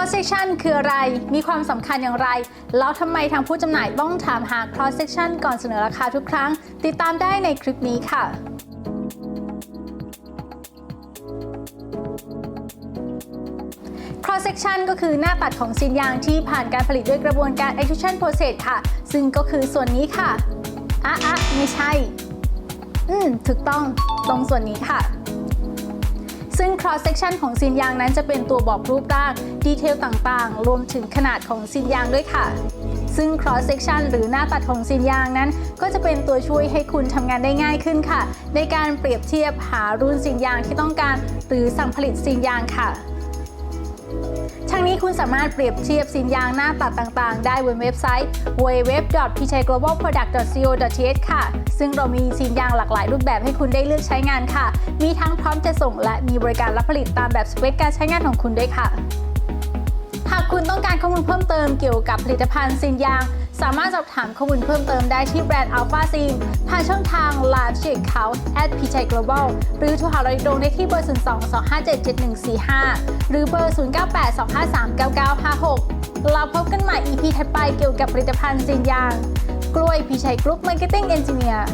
cross section คืออะไร มีความสำคัญอย่างไร แล้วทำไมทางผู้จำหน่ายต้องถามหา cross section ก่อนเสนอราคาทุกครั้ง ติดตามได้ในคลิปนี้ค่ะ cross section ก็คือหน้าตัดของซีนยางที่ผ่านการผลิตด้วยกระบวนการ extrusion process ค่ะ ซึ่งก็คือส่วนนี้ค่ะ อะอะไม่ใช่ อืม ถูกต้อง ตรงส่วนนี้ค่ะ cross section ของซีนยางนั้นจะเป็นตัวบอกรูปร่าง ดีเทลต่างๆ รวมถึงขนาดของซีนยางด้วยค่ะ ซึ่ง cross section หรือหน้าตัดของซีนยางนั้น ก็จะเป็นตัวช่วยให้คุณทำงานได้ง่ายขึ้นค่ะ ในการเปรียบเทียบหารุ่นซีนยางที่ต้องการ หรือสั่งผลิตซีนยางค่ะ คุณสามารถเปรียบเทียบสินยางหน้าตัดต่างๆ ได้บนเว็บไซต์ www.pchaiglobalproduct.co.th ค่ะ ซึ่งเรามีสินยางหลากหลายรูปแบบให้คุณได้เลือกใช้งานค่ะ มีทั้งพร้อมจะส่งและมีบริการรับผลิตตามแบบสเปคการใช้งานของคุณด้วยค่ะ คุณต้องการข้อมูลเพิ่มเติมเกี่ยวกับผลิตภัณฑ์ซินยาง สามารถสอบถามข้อมูลเพิ่มเติมได้ที่แบรนด์ Alpha s i n ผ่านช่องทาง Live Check Out at p c h a i Global หรือโทรหาเราโดยตรงได้ที่เบอร์ 02 257 7145 หรือเบอร์ 0982539956 เราพบกันใหม่ EP ถัดไปเกี่ยวกับผลิตภัณฑ์ซินยาง กล้วยพีชัยกรุ๊ปมาร์เก็ตติ้งเอนจิเนียร์